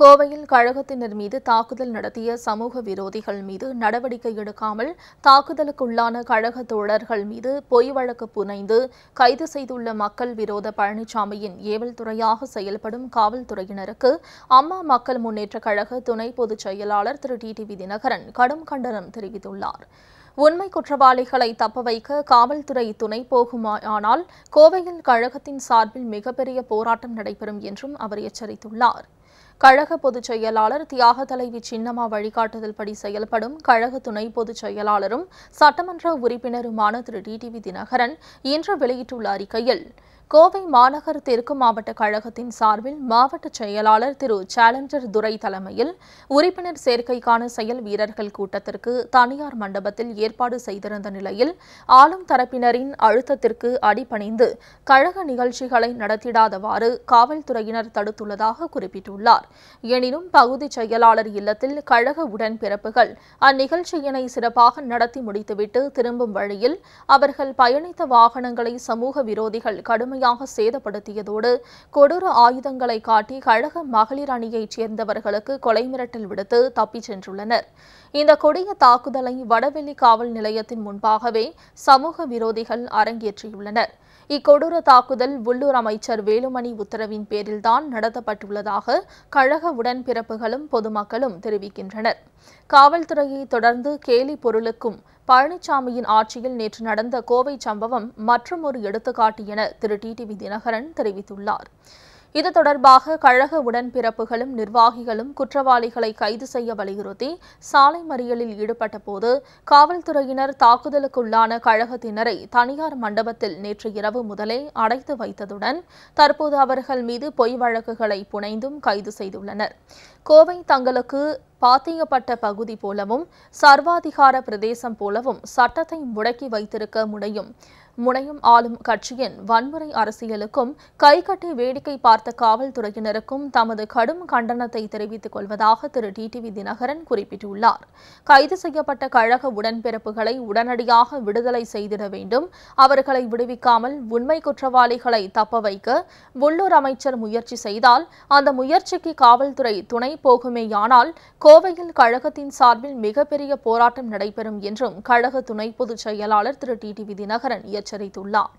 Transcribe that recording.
கோவையில் கழகத்தினர் மீது தாக்குதல் நடத்திய சமூக விரோதிகள் மீது நடவடிக்கை எடுக்காமல் தாக்குதலுக்குள்ளான கழக தோழர்கள் மீது பொய் வழக்கு புனைந்து கைது செய்துள்ள மக்கள் விரோத பழனிசாமியின் ஏவல் துறையாக செயல்படும் காவல்துறையினருக்கு அம்மா மக்கள் முன்னேற்ற கழக துணை பொதுச் செயலாளர் திரு வி தினகரன் கடும் கண்டனம் தெரிவித்துள்ளார். உண்மை குற்றவாளிகளை தப்ப வைக்க காவல்துறை துணை போகுமானால் கோவையில் கழகத்தின் சார்பில் மிகப்பெரிய போராட்டம் நடைபெறும் என்றும் அவர் எச்சரித்துள்ளார். கழக பொதுச் செயலாளர் தியாக தலைவி சின்னம்மா வழிகாட்டுதல்படி செயல்படும் கழக துணை பொதுச் செயலாளரும் சட்டமன்ற உறுப்பினருமான திரு. டிடிவி தினகரன் இன்று வெளியிட்டுள்ள அறிக்கையில் கோவை மாநகர் தெற்கு மாவட்ட கழகத்தின் சார்பில் மாவட்ட செயலாளர் திரு. சேலஞ்சர் துரை தலைமையில் உறுப்பினர் சேர்க்கைக்கான செயல் வீரர்கள் கூட்டத்திற்கு தனியார் மண்டபத்தில் ஏற்பாடு செய்திருந்த நிலையில் ஆளும் தரப்பினரின் அழுத்தத்திற்கு அடிபணிந்து கழக நிகழ்ச்சிகளை நடத்திடாதவாறு காவல்துறையினர் தடுத்துள்ளதாக குறிப்பிட்டுள்ளார். எனினும் பகுதி செயலாளர் இல்லத்தில் கழக உடன்பிறப்புகள் அந்நிகழ்ச்சியினை சிறப்பாக நடத்தி முடித்துவிட்டு திரும்பும் வழியில் அவர்கள் பயணித்த வாகனங்களை சமூக விரோதிகள் கடுமையாக சேதப்படுத்தியதோடு கொடூர ஆயுதங்களை காட்டி கழக மகளிர் அணியைச் சேர்ந்தவர்களுக்கு கொலை மிரட்டல் விடுத்து தப்பிச் சென்றுள்ளனர். இந்த கொடிய தாக்குதலை வடவெள்ளி காவல் நிலையத்தின் முன்பாகவே சமூக விரோதிகள் அரங்கேற்றியுள்ளனர். இக்கொடூர தாக்குதல் உள்ளூர் அமைச்சர் வேலுமணி உத்தரவின் பேரில்தான் நடத்தப்பட்டுள்ளதாக கழக உடன்பிறப்புகளும் பொதுமக்களும் தெரிவிக்கின்றனர். காவல்துறையை தொடர்ந்து கேலி பொருளுக்கும் பழனிசாமியின் ஆட்சியில் நேற்று நடந்த கோவை சம்பவம் மற்றும் ஒரு எடுத்துக்காட்டு என திரு. டிடிவி தினகரன் தெரிவித்துள்ளார். இது தொடர்பாக கழக உடன்பிறப்புகளும் நிர்வாகிகளும் குற்றவாளிகளை கைது செய்ய வலியுறுத்தி சாலை மறியலில் ஈடுபட்ட போது காவல்துறையினர் தாக்குதலுக்குள்ளான கழகத்தினரை தனியார் மண்டபத்தில் நேற்று இரவு முதலே அடைத்து வைத்ததுடன் தற்போது அவர்கள் மீது பொய் வழக்குகளை புனைந்தும் கைது செய்துள்ளனர். கோவை தங்களுக்கு பாத்தியப்பட்ட பகுதி போலவும் சர்வாதிகார பிரதேசம் போலவும் சட்டத்தை முடக்கி வைத்திருக்க முடியும். முனையும் ஆளும் கட்சியின் வன்முறை அரசியலுக்கும் கைகட்டி வேடிக்கை பார்த்த காவல்துறையினருக்கும் தமது கடும் கண்டனத்தை தெரிவித்துக் கொள்வதாக திரு. டிடிவி தினகரன் குறிப்பிட்டுள்ளார். கைது செய்யப்பட்ட கழக உடன்பிறப்புகளை உடனடியாக விடுதலை செய்திட வேண்டும். அவர்களை விடுவிக்காமல் உண்மை குற்றவாளிகளை தப்ப வைக்க உள்ளூர் அமைச்சர் முயற்சி செய்தால் அந்த முயற்சிக்கு காவல்துறை துணை போகுமேயானால் கோவையில் கழகத்தின் சார்பில் மிகப்பெரிய போராட்டம் நடைபெறும் என்றும் கழக துணை பொதுச் செயலாளர் திரு டிடிவி தினகரன் எச்சரித்துள்ளார்.